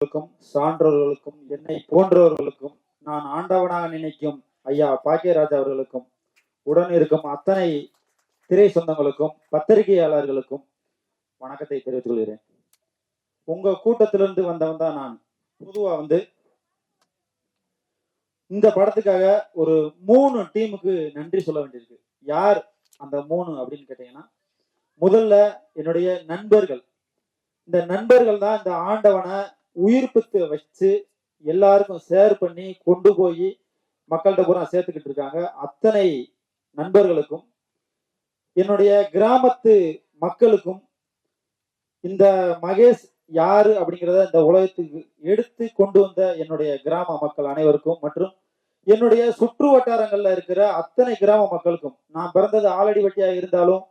பெரியவர்களுக்கும் சான்றோர்களுக்கும் என்னை போன்றவர்களுக்கும் நான் ஆண்டவனாக நினைக்கும் ஐயா பாக்கியராஜ் அவர்களுக்கும் உடன் இருக்கும் அத்தனை திரை சொந்தங்களுக்கும் பத்திரிகையாளர்களுக்கும் வணக்கத்தை தெரிவித்துக் கொள்கிறேன். உங்க கூட்டத்திலிருந்து வந்தவன் தான் நான். பொதுவா வந்து இந்த படத்துக்காக ஒரு மூணு டீமுக்கு நன்றி சொல்ல வேண்டியிருக்கு. யார் அந்த மூணு அப்படின்னு கேட்டீங்கன்னா முதல்ல என்னுடைய நண்பர்கள். இந்த நண்பர்கள் தான் இந்த ஆண்டவனை உயிர்ப்பித்து வச்சு எல்லாருக்கும் ஷேர் பண்ணி கொண்டு போய் மக்கள்கிட்ட பூரா சேர்த்துக்கிட்டு இருக்காங்க. அத்தனை நண்பர்களுக்கும் என்னுடைய கிராமத்து மக்களுக்கும் இந்த மகேஷ் யாரு அப்படிங்கிறத இந்த உலகத்துக்கு எடுத்து கொண்டு வந்த என்னுடைய கிராம மக்கள் அனைவருக்கும் மற்றும் என்னுடைய சுற்று வட்டாரங்கள்ல இருக்கிற அத்தனை கிராம மக்களுக்கும் நான் பிறந்தது ஆலடி வட்டியாக இருந்தாலும்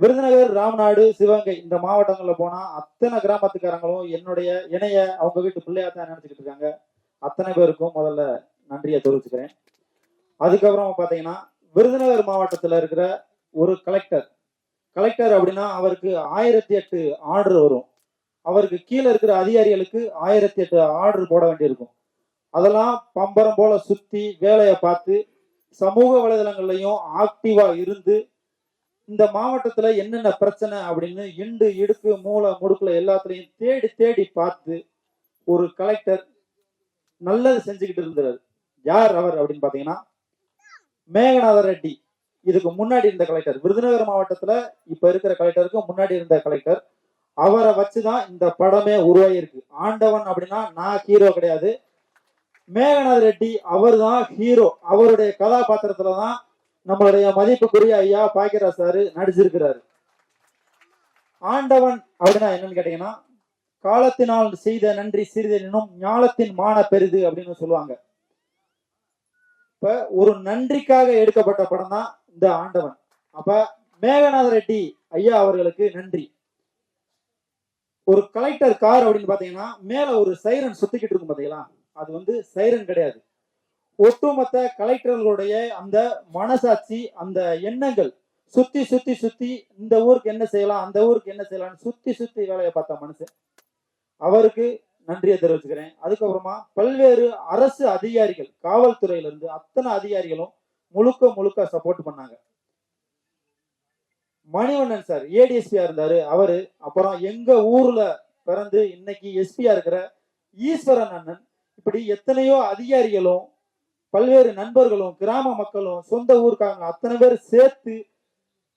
விருதுநகர் ராம்நாடு சிவகங்கை இந்த மாவட்டங்கள்ல போனா அத்தனை கிராமத்துக்காரங்களும் என்னுடைய இணைய அவங்க வீட்டு பிள்ளையா தான் நினைச்சுக்கிட்டு இருக்காங்க. அத்தனை பேருக்கும் முதல்ல நன்றியை தெரிவிச்சுக்கிறேன். அதுக்கப்புறம் பாத்தீங்கன்னா விருதுநகர் மாவட்டத்துல இருக்கிற ஒரு கலெக்டர் கலெக்டர் அப்படின்னா அவருக்கு ஆயிரத்தி எட்டு ஆர்டர் வரும். அவருக்கு கீழே இருக்கிற அதிகாரிகளுக்கு ஆயிரத்தி எட்டு ஆர்டர் போட வேண்டியிருக்கும். அதெல்லாம் பம்பரம் போல சுத்தி வேலையை பார்த்து சமூக வலைதளங்கள்லையும் ஆக்டிவா இருந்து இந்த மாவட்டத்துல என்னென்ன பிரச்சனை அப்படின்னு இண்டு இடுக்கு மூளை முடுக்குல எல்லாத்துலயும் தேடி தேடி பார்த்து ஒரு கலெக்டர் நல்லது செஞ்சுக்கிட்டு இருந்தார் யார் அவர் அப்படின்னு பாத்தீங்கன்னா மேகநாத ரெட்டி. இதுக்கு முன்னாடி இருந்த கலெக்டர். விருதுநகர் மாவட்டத்துல இப்ப இருக்கிற கலெக்டருக்கு முன்னாடி இருந்த கலெக்டர். அவரை வச்சுதான் இந்த படமே உருவாகியிருக்கு ஆண்டவன் அப்படின்னா நான் ஹீரோ கிடையாது. மேகநாத ரெட்டி அவர் தான் ஹீரோ. அவருடைய கதாபாத்திரத்துல தான் நம்மளுடைய மதிப்புக்குரிய ஐயா பாக்கியராஜ் சாரு நடிச்சிருக்கிறாரு. ஆண்டவன் அப்படின்னா என்னன்னு கேட்டீங்கன்னா காலத்தினால் செய்த நன்றி சிறிதெனும் ஞானத்தின் மான பெரிது அப்படின்னு சொல்லுவாங்க. இப்ப ஒரு நன்றிக்காக எடுக்கப்பட்ட படம் தான் இந்த ஆண்டவன். அப்ப மேகநாத ரெட்டி ஐயா அவர்களுக்கு நன்றி. ஒரு கலெக்டர் கார் அப்படின்னு பாத்தீங்கன்னா மேல ஒரு சைரன் சுத்திக்கிட்டு இருக்கும் பாத்தீங்களா? அது வந்து சைரன் கிடையாது. ஒட்டுமொத்த கலெக்டர்களுடைய அந்த மனசாட்சி அந்த எண்ணங்கள் சுத்தி சுத்தி சுத்தி இந்த ஊருக்கு என்ன செய்யலாம் அந்த ஊருக்கு என்ன செய்யலாம்னு சுத்தி சுத்தி வேலையை பார்த்த மனுஷன். அவருக்கு நன்றியை தெரிவிச்சுக்கிறேன். அதுக்கப்புறமா பல்வேறு அரசு அதிகாரிகள் காவல்துறையில இருந்து அத்தனை அதிகாரிகளும் முழுக்க முழுக்க சப்போர்ட் பண்ணாங்க. மணிவண்ணன் சார் ஏடிஎஸ்பியா இருந்தாரு. அவரு அப்புறம் எங்க ஊர்ல பிறந்து இன்னைக்கு எஸ்பியா இருக்கிற ஈஸ்வரன் அண்ணன் இப்படி எத்தனையோ அதிகாரிகளும் பல்வேறு நண்பர்களும் கிராம மக்களும் சொந்த ஊருக்காரங்க அத்தனை பேர் சேர்த்து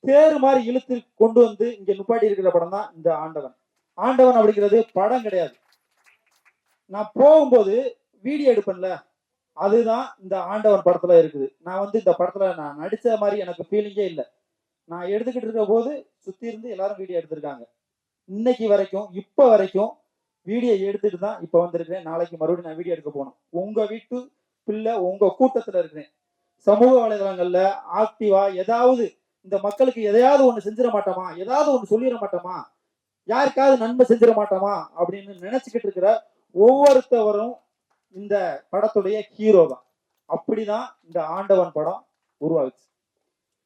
தேர் மாதிரி இழுத்து கொண்டு வந்து இங்க நுப்பாட்டி இருக்கிற படம் தான் இந்த ஆண்டவன். ஆண்டவன் அப்படிங்கிறது படம் கிடையாது. நான் போகும்போது வீடியோ எடுப்பேன்ல அதுதான் இந்த ஆண்டவன் படத்துல இருக்குது. நான் வந்து இந்த படத்துல நான் நடிச்ச மாதிரி எனக்கு ஃபீலிங்கே இல்லை. நான் எடுத்துக்கிட்டு இருக்க போது சுத்தி இருந்து எல்லாரும் வீடியோ எடுத்திருக்காங்க. இன்னைக்கு வரைக்கும் இப்ப வரைக்கும் வீடியோ எடுத்துட்டு தான் இப்ப வந்திருக்கிறேன். நாளைக்கு மறுபடியும் நான் வீடியோ எடுக்க போனோம் உங்க வீட்டு பிள்ளை உங்க கூட்டத்துல இருக்கிறேன். சமூக வலைதளங்கள்ல ஆக்டிவா ஏதாவது இந்த மக்களுக்கு எதையாவது ஒண்ணு செஞ்சிட மாட்டோமா? ஏதாவது ஒண்ணு சொல்லிட மாட்டோமா? யாருக்காவது நன்மை செஞ்சிட மாட்டோமா? அப்படின்னு நினைச்சுக்கிட்டு இருக்கிற ஒவ்வொருத்தவரும் இந்த படத்துடைய ஹீரோ தான். அப்படிதான் இந்த ஆண்டவன் படம் உருவாகுச்சு.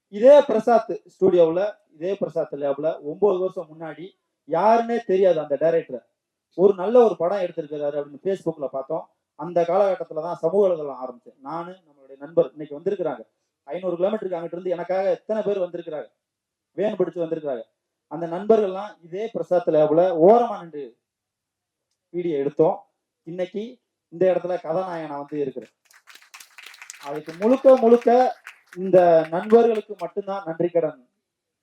இதே பிரசாத் ஸ்டுடியோவில் இதே பிரசாத் லேப்ல ஒன்பது வருஷம் முன்னாடி யாருன்னே தெரியாது அந்த டைரக்டர் ஒரு நல்ல ஒரு படம் எடுத்திருக்கிறாரு அப்படின்னு ஃபேஸ்புக்கில் பார்த்தோம். அந்த காலகட்டத்தில் தான் சமூக வலைதளம் ஆரம்பிச்சு. நான் நம்மளுடைய நண்பர் இன்னைக்கு வந்திருக்கிறாங்க. ஐநூறு கிலோமீட்டருக்கு அங்கிட்டு இருந்து எனக்காக எத்தனை பேர் வந்திருக்கிறாங்க? வேன் பிடிச்சு வந்திருக்கிறாங்க. அந்த நண்பர்கள்லாம் இதே பிரசாத் லேப்ல ஓரமா நின்று வீடியோ எடுத்தோம். இன்னைக்கு இந்த இடத்துல கதாநாயகனா வந்து இருக்கிறேன். அதுக்கு முழுக்க முழுக்க இந்த நண்பர்களுக்கு மட்டும்தான் நன்றி கடன்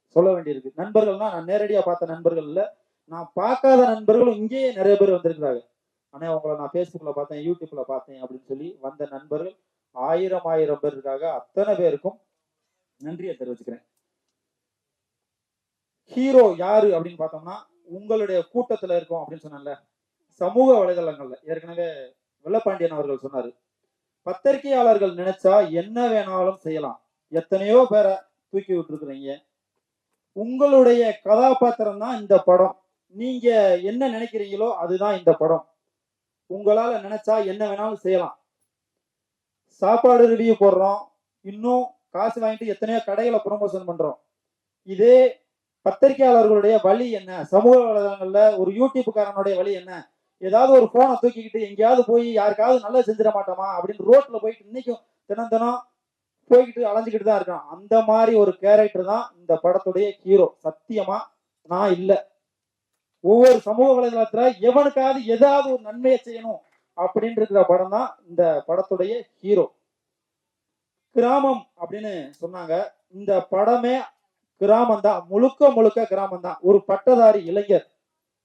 சொல்ல வேண்டியிருக்கு. நண்பர்கள்னா நான் நேரடியா பார்த்த நண்பர்கள் இல்ல. நான் பார்க்காத நண்பர்களும் இங்கேயே நிறைய பேர் வந்திருக்கிறாங்க. ஆனா உங்களை நான் ஃபேஸ்புக்ல பார்த்தேன் யூடியூப்ல பார்த்தேன் அப்படின்னு சொல்லி வந்த நண்பர்கள் ஆயிரம் ஆயிரம் பேர் இருக்காங்க. அத்தனை பேருக்கும் நன்றியை தெரிவிச்சுக்கிறேன். ஹீரோ யாரு அப்படின்னு பார்த்தோம்னா உங்களுடைய கூட்டத்துல இருக்கும் அப்படின்னு சொன்னேன்ல. சமூக வலைதளங்கள்ல. ஏற்கனவே வெள்ளப்பாண்டியன் அவர்கள் சொன்னாரு. பத்திரிகையாளர்கள் நினைச்சா என்ன வேணாலும் செய்யலாம். எத்தனையோ பேரை தூக்கி விட்டுருக்குறீங்க. உங்களுடைய கதாபாத்திரம் தான் இந்த படம். நீங்க என்ன நினைக்கிறீங்களோ அதுதான் இந்த படம். உங்களால நினைச்சா என்ன வேணாலும் செய்யலாம். சாப்பாடு ரெடியை போடுறோம். இன்னும் காசு வாங்கிட்டு எத்தனையோ கடைகளை ப்ரொமோஷன் பண்றோம். இதே பத்திரிகையாளர்களுடைய வழி என்ன? சமூக வலைதளங்கள்ல ஒரு யூடியூப்காரனுடைய வழி என்ன? ஏதாவது ஒரு போனை தூக்கிக்கிட்டு எங்கேயாவது போய் யாருக்காவது நல்லா செஞ்சிட மாட்டோமா? அப்படின்னு ரோட்ல போயிட்டு இன்னைக்கும் தினம் தினம் போய்கிட்டு அலைஞ்சுக்கிட்டு தான் இருக்கான். அந்த மாதிரி ஒரு கேரக்டர் தான் இந்த படத்துடைய ஹீரோ சத்தியமா நான் இல்லை. ஒவ்வொரு சமூக வலைதளத்துல எவனுக்காவது ஏதாவது ஒரு நன்மையை செய்யணும் அப்படின்னு இருக்கிற படம் தான் இந்த படத்துடைய ஹீரோ. கிராமம் அப்படின்னு சொன்னாங்க. இந்த படமே கிராமம் தான் முழுக்க முழுக்க கிராமம் தான் ஒரு பட்டதாரி இளைஞர்.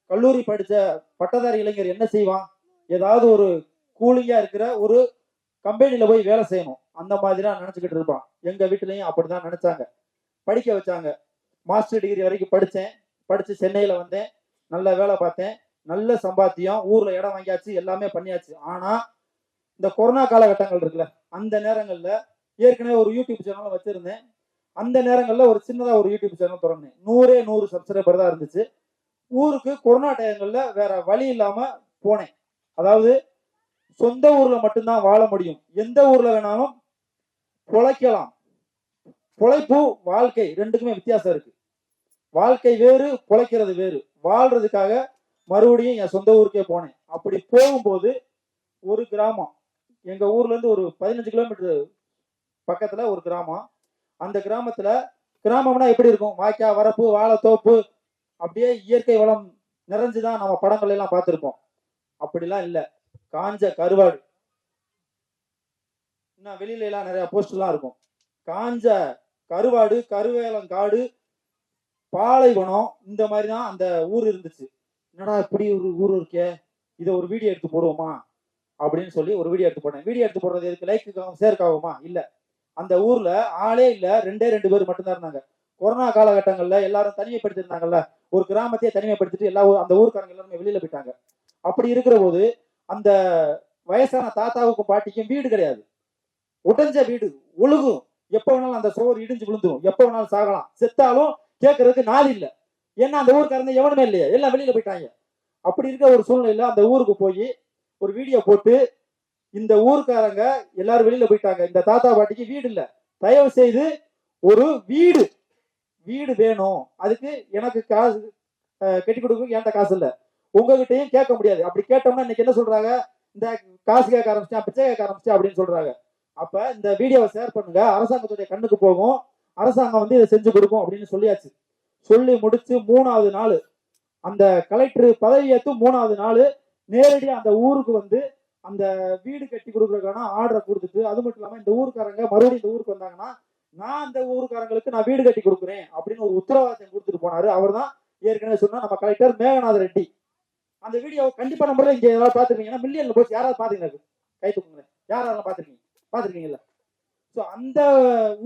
கல்லூரி படிச்ச பட்டதாரி இளைஞர் என்ன செய்வான்? ஏதாவது ஒரு கூலிங்கா இருக்கிற ஒரு கம்பெனியில போய் வேலை செய்யணும். அந்த மாதிரி தான் நினைச்சுக்கிட்டு இருப்பான். எங்க வீட்டுலயும் அப்படிதான் நினைச்சாங்க. படிக்க வச்சாங்க. மாஸ்டர் டிகிரி வரைக்கும் படிச்சேன். படிச்சு சென்னையில வந்தேன். நல்ல வேலை பார்த்தேன். நல்ல சம்பாத்தியம். ஊர்ல இடம் வாங்கியாச்சு எல்லாமே பண்ணியாச்சு. ஆனா இந்த கொரோனா காலகட்டங்கள் இருக்குல்ல அந்த நேரங்கள்ல ஏற்கனவே ஒரு யூடியூப் சேனலும் வச்சிருந்தேன். அந்த நேரங்கள்ல ஒரு சின்னதா ஒரு யூடியூப் சேனல் தொடங்கினேன். நூறே நூறு சப்ஸ்கிரைபர் தான் இருந்துச்சு. ஊருக்கு கொரோனா டயங்கள்ல வேற வழி இல்லாம போனேன். அதாவது சொந்த ஊர்ல மட்டும்தான் வாழ முடியும். எந்த ஊர்ல வேணாலும் பொழைக்கலாம். பொழைப்பு வாழ்க்கை ரெண்டுக்குமே வித்தியாசம் இருக்கு. வாழ்க்கை வேறு பொழைக்கிறது வேறு. வாழ்றதுக்காக மறுபடியும் என் சொந்த ஊருக்கே போனேன். அப்படி போகும்போது ஒரு கிராமம் எங்க ஊர்ல இருந்து ஒரு பதினஞ்சு கிலோமீட்டர் பக்கத்துல ஒரு கிராமம். அந்த கிராமத்துல கிராமம்னா எப்படி இருக்கும்? வாய்க்கா வரப்பு வாழைத்தோப்பு அப்படியே இயற்கை வளம் நிறைஞ்சுதான் நம்ம படங்கள் எல்லாம் பார்த்துருப்போம். அப்படிலாம் இல்லை. காஞ்ச கருவாடு. இன்னும் வெளியில எல்லாம் நிறைய போஸ்டர்லாம் இருக்கும். காஞ்ச கருவாடு கருவேலங்காடு பாலைவனம் இந்த மாதிரி தான் அந்த ஊர் இருந்துச்சு. என்னடா இப்படி ஒரு ஊர் இருக்கே? இதை ஒரு வீடியோ எடுத்து போடுவோமா? அப்படின்னு சொல்லி ஒரு வீடியோ எடுத்து போட்டேன். வீடியோ எடுத்து போடுறது எதுக்கு? லைக்குக்காகவும் சேர்க்காகுமா இல்லை. அந்த ஊர்ல ஆளே இல்லை. ரெண்டே ரெண்டு பேர் மட்டும்தான் இருந்தாங்க. கொரோனா காலகட்டங்களில் எல்லாரும் தனிமைப்படுத்திருந்தாங்கல்ல ஒரு கிராமத்தையே தனிமைப்படுத்திட்டு எல்லா ஊர் அந்த ஊருக்காரங்க எல்லாருமே வெளியில போயிட்டாங்க. அப்படி இருக்கிற போது அந்த வயசான தாத்தாவுக்கும் பாட்டிக்கும் வீடு கிடையாது. உடைஞ்ச வீடு ஒழுகும். எப்போ வேணாலும் அந்த சோறு இடிஞ்சு விழுந்துடும் எப்போ வேணாலும் சாகலாம். செத்தாலும் கேட்கறதுக்கு நாள் இல்லை. ஏன்னா அந்த ஊருக்காரங்க எவனுமே இல்லையா. எல்லாம் வெளியில போயிட்டாங்க. அப்படி இருக்க ஒரு சூழ்நிலையில அந்த ஊருக்கு போய் ஒரு வீடியோ போட்டு இந்த ஊருக்காரங்க எல்லாரும் வெளியில போயிட்டாங்க. இந்த தாத்தா பாட்டிக்கு வீடு இல்லை. தயவு செய்து ஒரு வீடு வீடு வேணும். அதுக்கு எனக்கு காசு கட்டி கொடுக்க என்கிட்ட காசு இல்லை. உங்ககிட்டயும் கேட்க முடியாது. அப்படி கேட்டோம்னா இன்னைக்கு என்ன சொல்றாங்க? இந்த காசு கேட்க ஆரம்பிச்சா பிச்சை கேட்க ஆரம்பிச்சா அப்படின்னு சொல்றாங்க. அப்ப இந்த வீடியோவை ஷேர் பண்ணுங்க. அரசாங்கத்துடைய கண்ணுக்கு போகும். அரசாங்கம் வந்து இதை செஞ்சு கொடுக்கும் அப்படின்னு சொல்லியாச்சு. சொல்லி முடிச்சு மூணாவது நாள் அந்த கலெக்டர் பதவியேற்றும் மூணாவது நாள் நேரடியாக அந்த ஊருக்கு வந்து அந்த வீடு கட்டி கொடுக்குறதுக்கான ஆர்டரை கொடுத்துட்டு அது மட்டும் இல்லாமல் இந்த ஊருக்காரங்க மறுபடியும் இந்த ஊருக்கு வந்தாங்கன்னா நான் அந்த ஊருக்காரங்களுக்கு நான் வீடு கட்டி கொடுக்குறேன் அப்படின்னு ஒரு உத்தரவாதத்தை கொடுத்துட்டு போனாரு. அவர் தான் ஏற்கனவே சொன்னா நம்ம கலெக்டர் மேகநாத ரெட்டி. அந்த வீடியோ கண்டிப்பா நம்ம இங்க யாராவது பாத்துருக்கீங்கன்னா மில்லியன்ல போச்சு யாராவது பாத்தீங்கன்னா கை தூக்குங்க யாராவது பாத்திருக்கீங்க பாத்திருக்கீங்கல்ல ஸோ அந்த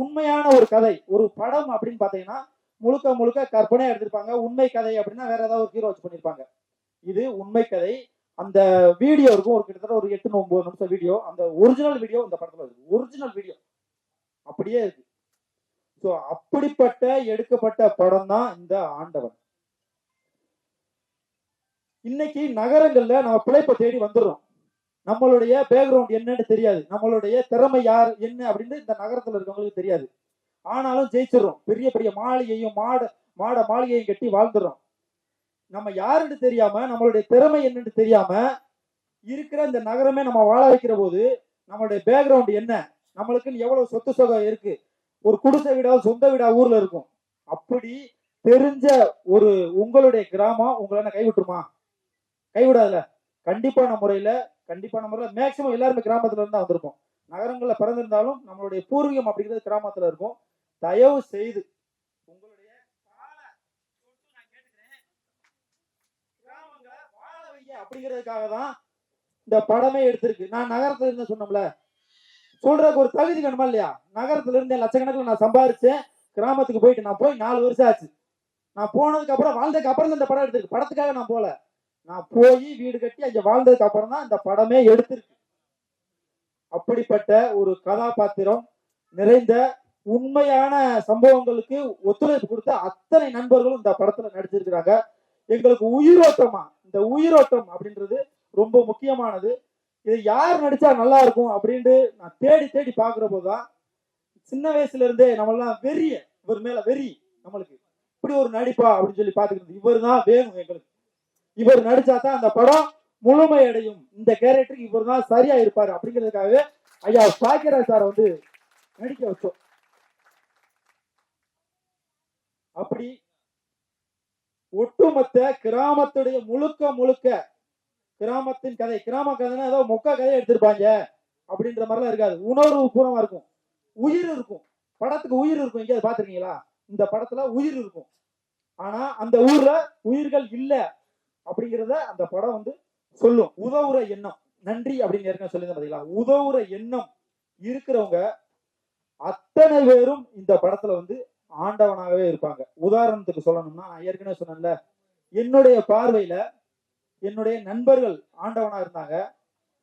உண்மையான ஒரு கதை ஒரு படம் அப்படின்னு பார்த்தீங்கன்னா முழுக்க முழுக்க கற்பனையா எடுத்திருப்பாங்க. உண்மை கதை அப்படின்னா வேற ஏதாவது ஒரு ஹீரோ வச்சு பண்ணியிருப்பாங்க இது உண்மை கதை. அந்த வீடியோ இருக்கும். ஒரு கிட்டத்தட்ட ஒரு எட்டு ஒன்பது நிமிஷம் வீடியோ அந்த ஒரிஜினல் வீடியோ இந்த படத்துல இருக்கு ஒரிஜினல் வீடியோ அப்படியே இருக்கு. ஸோ அப்படிப்பட்ட எடுக்கப்பட்ட படம் தான் இந்த ஆண்டவன். இன்னைக்கு நகரங்கள்ல நம்ம பிழைப்பை தேடி வந்துடுறோம். நம்மளுடைய பேக்ரவுண்ட் என்னன்னு தெரியாது. நம்மளுடைய திறமை யார் என்ன அப்படின்னு இந்த நகரத்துல இருக்கவங்களுக்கு தெரியாது. ஆனாலும் ஜெயிச்சிடறோம். பெரிய பெரிய மாளிகையும் மாட மாட மாளிகையும் கட்டி வாழ்ந்துடுறோம். நம்ம யாருன்னு தெரியாம நம்மளுடைய திறமை என்னன்னு தெரியாம இருக்கிற இந்த நகரமே நம்ம வாழ வைக்கிற போது நம்மளுடைய பேக்ரவுண்ட் என்ன? நம்மளுக்குன்னு எவ்வளவு சொத்து சொகம் இருக்கு? ஒரு குடிசை வீடா சொந்த வீடா ஊர்ல இருக்கும். அப்படி தெரிஞ்ச ஒரு உங்களுடைய கிராமம் உங்களை என்ன கைவிட்டுருமா கைவிடாதுல கண்டிப்பான முறையில கண்டிப்பான முறையில் மேக்சிமம் எல்லாருமே கிராமத்துல இருந்து வந்திருக்கும். நகரங்களில் பிறந்திருந்தாலும் நம்மளுடைய பூர்வீகம் அப்படிங்கிறது கிராமத்துல இருக்கும். தயவு செய்து உங்களுடைய அப்படிங்கிறதுக்காக தான் இந்த படமே எடுத்திருக்கு. நான் நகரத்துல இருந்து சொன்னோம்ல சொல்றதுக்கு ஒரு தகுதி வேணுமா இல்லையா? நகரத்துல இருந்து லட்சக்கணக்கில் நான் சம்பாரிச்சேன் கிராமத்துக்கு போயிட்டு நான் போய் நாலு வருஷம் ஆச்சு. நான் போனதுக்கு அப்புறம் வாழ்ந்ததுக்கு அப்புறம் இந்த படம் எடுத்திருக்கு. படத்துக்காக நான் போல நான் போய் வீடு கட்டி அங்க வாழ்ந்ததுக்கு அப்புறம் தான் இந்த படமே எடுத்திருக்கு. அப்படிப்பட்ட ஒரு கதாபாத்திரம் நிறைந்த உண்மையான சம்பவங்களுக்கு ஒத்துழைப்பு கொடுத்த அத்தனை நண்பர்களும் இந்த படத்துல நடிச்சிருக்கிறாங்க. எங்களுக்கு உயிரோட்டமா இந்த உயிரோட்டம் அப்படின்றது ரொம்ப முக்கியமானது. இது யார் நடிச்சா நல்லா இருக்கும் அப்படின்ட்டு நான் தேடி தேடி பாக்குற போதுதான் சின்ன வயசுல இருந்தே நம்மளாம் வெறிய இவர் மேல வெறி நம்மளுக்கு. இப்படி ஒரு நடிப்பா அப்படின்னு சொல்லி பாத்துக்கிறது இவர் தான் வேணும் எங்களுக்கு. இவர் நடிச்சாதான் அந்த படம் முழுமையடையும். இந்த கேரக்டருக்கு இவர் தான் சரியா இருப்பாரு அப்படிங்கிறதுக்காகவே ஐயா பாக்கியராஜ் சார் வந்து நடிக்க வச்சோம். அப்படி ஒட்டுமொத்த கிராமத்துடைய முழுக்க முழுக்க கிராமத்தின் கதை கிராம கதைன்னா ஏதோ மொக்க கதையை எடுத்திருப்பாங்க அப்படின்ற மாதிரிலாம் இருக்காது. உணர்வு பூர்வமா இருக்கும். உயிர் இருக்கும். படத்துக்கு உயிர் இருக்கும். எங்கேயாவது பாத்திருக்கீங்களா இந்த படத்துல உயிர் இருக்கும். ஆனா அந்த ஊர்ல உயிர்கள் இல்ல. அப்படிங்கிறத அந்த படம் வந்து சொல்லும். உதவுற எண்ணம். நன்றி அப்படின்னு ஏற்கனவே சொல்லியிருந்தேன் பார்த்தீங்களா உதவுற எண்ணம் இருக்கிறவங்க அத்தனை பேரும் இந்த படத்துல வந்து ஆண்டவனாகவே இருப்பாங்க. உதாரணத்துக்கு சொல்லணும்னா நான் ஏற்கனவே சொன்னேன்ல என்னுடைய பார்வையில என்னுடைய நண்பர்கள் ஆண்டவனா இருந்தாங்க.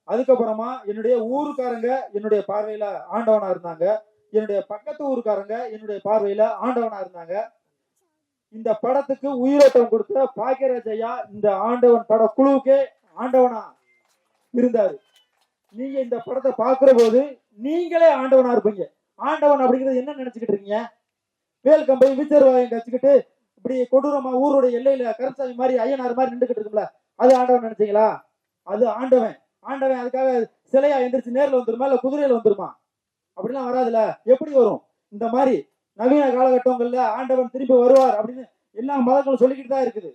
அதுக்கப்புறமா என்னுடைய ஊருக்காரங்க என்னுடைய பார்வையில ஆண்டவனா இருந்தாங்க. என்னுடைய பக்கத்து ஊருக்காரங்க என்னுடைய பார்வையில ஆண்டவனா இருந்தாங்க. இந்த படத்துக்கு உயிரோட்டம் கொடுத்த பாக்கியராஜ் ஐயா இந்த ஆண்டவன் பட குழுவுக்கே ஆண்டவனா இருந்தாரு. நீங்க இந்த படத்தை பாக்குற போது நீங்களே ஆண்டவனா இருப்பீங்க. ஆண்டவன் அப்படிங்கிறது என்ன நினைச்சுக்கிட்டு இருக்கீங்க? வேல் கம்பை வீச்சர்வாயம் கச்சுக்கிட்டு இப்படி கொடூரமா ஊருடைய எல்லையில கருசாமி மாதிரி ஐயனார் மாதிரி நின்றுகிட்டு இருக்கும்ல அது ஆண்டவன் நினைச்சீங்களா? அது ஆண்டவன். ஆண்டவன் அதுக்காக சிலையா எந்திரிச்சு நேரில் வந்துருமா இல்ல குதிரையில வந்துருமா? அப்படிலாம் வராதுல. எப்படி வரும்? இந்த மாதிரி நவீன காலகட்டங்கள்ல ஆண்டவன் திரும்பி வருவார் அப்படின்னு எல்லா மதங்களும் சொல்லிக்கிட்டு தான் இருக்குது.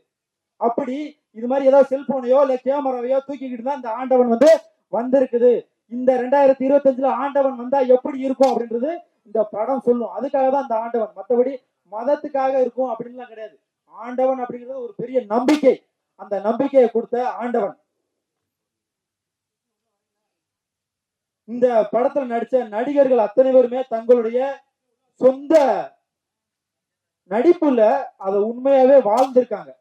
அப்படி இது மாதிரி ஏதாவது செல்போனையோ இல்ல கேமராவையோ தூக்கிக்கிட்டு தான் இந்த ஆண்டவன் வந்து வந்திருக்குது. இந்த ரெண்டாயிரத்தி இருபத்தஞ்சுல ஆண்டவன் வந்தா எப்படி இருக்கும் அப்படின்றது இந்த படம் சொல்லும். அதுக்காக தான் இந்த ஆண்டவன். மற்றபடி மதத்துக்காக இருக்கும் அப்படின்லாம் கிடையாது. ஆண்டவன் அப்படிங்கிறது ஒரு பெரிய நம்பிக்கை. அந்த நம்பிக்கையை கொடுத்த ஆண்டவன். இந்த படத்துல நடிச்ச நடிகர்கள் அத்தனை பேருமே தங்களுடைய சொந்த நடிப்புல அதை உண்மையாவே வாழ்ந்திருக்காங்க.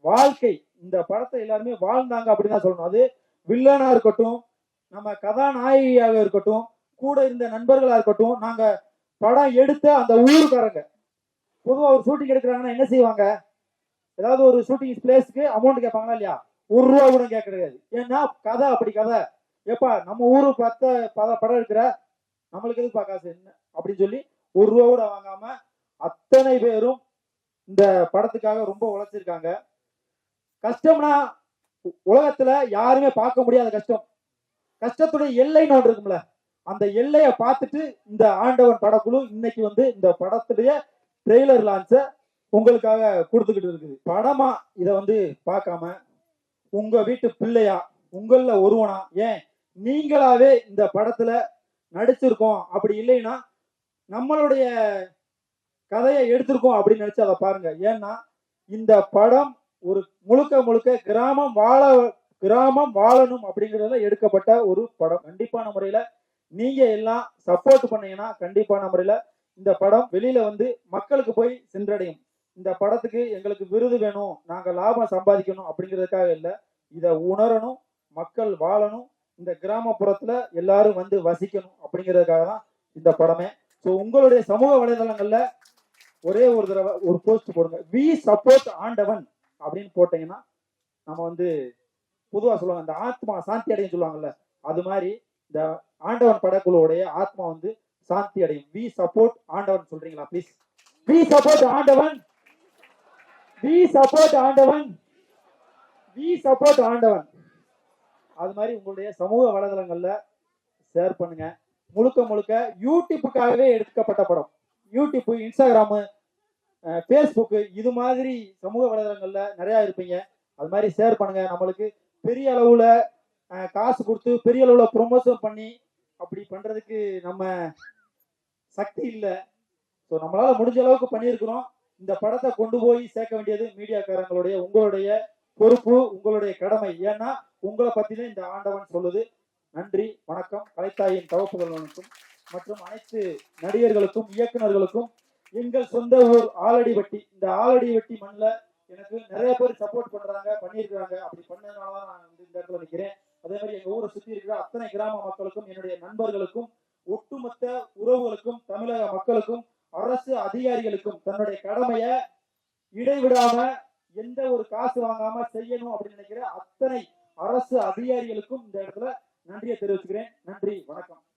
வாழ்க்கை இந்த படத்தை எல்லாருமே வாழ்ந்தாங்க அப்படின்னு தான் சொல்லணும். அது வில்லனா இருக்கட்டும் நம்ம கதாநாயகியாக இருக்கட்டும் கூட இருந்த நண்பர்களா இருக்கட்டும் நாங்க படம் எடுத்த அந்த ஊருக்காரங்க. பொதுவாக ஒரு ஷூட்டிங் எடுக்கிறாங்கன்னா என்ன செய்வாங்க? ஏதாவது ஒரு ஷூட்டிங் பிளேஸ்க்கு அமௌண்ட் கேட்பாங்களா இல்லையா? ஒரு ரூபா கூட கேட்க கிடையாது. ஏன்னா கதை அப்படி கதை. ஏப்பா நம்ம ஊரு பத்த பத- படம் எடுக்கிற நம்மளுக்கு எதுக்கு காசு? என்ன? அப்படின்னு சொல்லி ஒரு ரூபா கூட வாங்காம அத்தனை பேரும் இந்த படத்துக்காக ரொம்ப உழைச்சிருக்காங்க. கஷ்டம்னா உலகத்துல யாருமே பார்க்க முடியாத கஷ்டம். கஷ்டத்துடைய எல்லைன்னு ஒன்று இருக்கும்ல. அந்த எல்லையை பார்த்துட்டு இந்த ஆண்டவன் படக்குழு இன்னைக்கு வந்து இந்த படத்துடைய ட்ரெய்லர் லான்ச்சை உங்களுக்காக கொடுத்துக்கிட்டு இருக்குது. படமா இத வந்து பார்க்காம உங்க வீட்டு பிள்ளையா உங்கள ஒருவனா ஏன் நீங்களாவே இந்த படத்துல நடிச்சிருக்கோம். அப்படி இல்லைன்னா நம்மளுடைய கதையை எடுத்திருக்கோம் அப்படின்னு நினைச்சு அதை பாருங்க. ஏன்னா இந்த படம் ஒரு முழுக்க முழுக்க கிராமம் வாழ கிராமம் வாழணும் அப்படிங்கிறதுல எடுக்கப்பட்ட ஒரு படம். கண்டிப்பான முறையில நீங்க எல்லாம் சப்போர்ட் பண்ணீங்கன்னா கண்டிப்பான முறையில இந்த படம் வெளியில வந்து மக்களுக்கு போய் சென்றடையும். இந்த படத்துக்கு எங்களுக்கு விருது வேணும் நாங்க லாபம் சம்பாதிக்கணும் அப்படிங்கிறதுக்காக இல்லை. இதை உணரணும் மக்கள் வாழணும் இந்த கிராமப்புறத்துல எல்லாரும் வந்து வசிக்கணும் அப்படிங்கிறதுக்காக தான் இந்த படமே ஸோ உங்களுடைய சமூக வலைதளங்கள்ல ஒரே ஒரு தடவை ஒரு போஸ்ட் போடுங்க. வி சப்போர்ட் ஆண்டவன் அப்படின்னு போட்டீங்கன்னா நம்ம வந்து பொதுவாக சொல்லுவாங்க இந்த ஆத்மா சாந்தி அடையும் சொல்லுவாங்கல்ல அது மாதிரி இந்த ஆண்டவன் படக்குழுவுடைய ஆத்மா வந்து சாந்தி அடையும். வி சப்போர்ட் ஆண்டவன் சொல்றீங்களா ப்ளீஸ் வி சப்போர்ட் ஆண்டவன். வி சப்போர்ட் ஆண்டவன். வி சப்போர்ட் ஆண்டவன். அது மாதிரி உங்களுடைய சமூக வலைதளங்கள்ல ஷேர் பண்ணுங்க. முழுக்க முழுக்க யூடியூப்புக்காகவே எடுக்கப்பட்ட படம். யூடியூப் இன்ஸ்டாகிராமு ஃபேஸ்புக்கு இது மாதிரி சமூக வலைதளங்களில் நிறையா இருப்பீங்க. அது மாதிரி ஷேர் பண்ணுங்க. நம்மளுக்கு பெரிய அளவில் காசு கொடுத்து பெரிய அளவில் ப்ரொமோஷன் பண்ணி அப்படி பண்ணுறதுக்கு நம்ம சக்தி இல்லை. ஸோ நம்மளால் முடிஞ்ச அளவுக்கு பண்ணியிருக்கிறோம். இந்த படத்தை கொண்டு போய் சேர்க்க வேண்டியது மீடியாக்காரங்களுடைய உங்களுடைய பொறுப்பு உங்களுடைய கடமை. ஏன்னா உங்களை பற்றி தான் இந்த ஆண்டவன் சொல்லுது. நன்றி வணக்கம். கலைத்தாயின் தவப்புகளுக்கும் மற்றும் அனைத்து நடிகர்களுக்கும் இயக்குநர்களுக்கும் எங்கள் சொந்த ஊர் ஆலடிவட்டி இந்த ஆலடிவட்டி மண்ணில் எனக்கு நிறைய பேர் சப்போர்ட் பண்றாங்க பண்ணியிருக்கிறாங்க. அப்படி பண்ணதுனால தான் நான் வந்து இந்த இடத்துல நிற்கிறேன் அதே மாதிரி எங்க ஊரை சுற்றி இருக்கிற அத்தனை கிராம மக்களுக்கும் என்னுடைய நண்பர்களுக்கும் ஒட்டுமொத்த உறவுகளுக்கும் தமிழக மக்களுக்கும் அரசு அதிகாரிகளுக்கும் தன்னுடைய கடமையை இடைவிடாம எந்த ஒரு காசு வாங்காம செய்யணும் அப்படின்னு நினைக்கிற அத்தனை அரசு அதிகாரிகளுக்கும் இந்த இடத்துல நன்றியை தெரிவிச்சுக்கிறேன். நன்றி. வணக்கம்.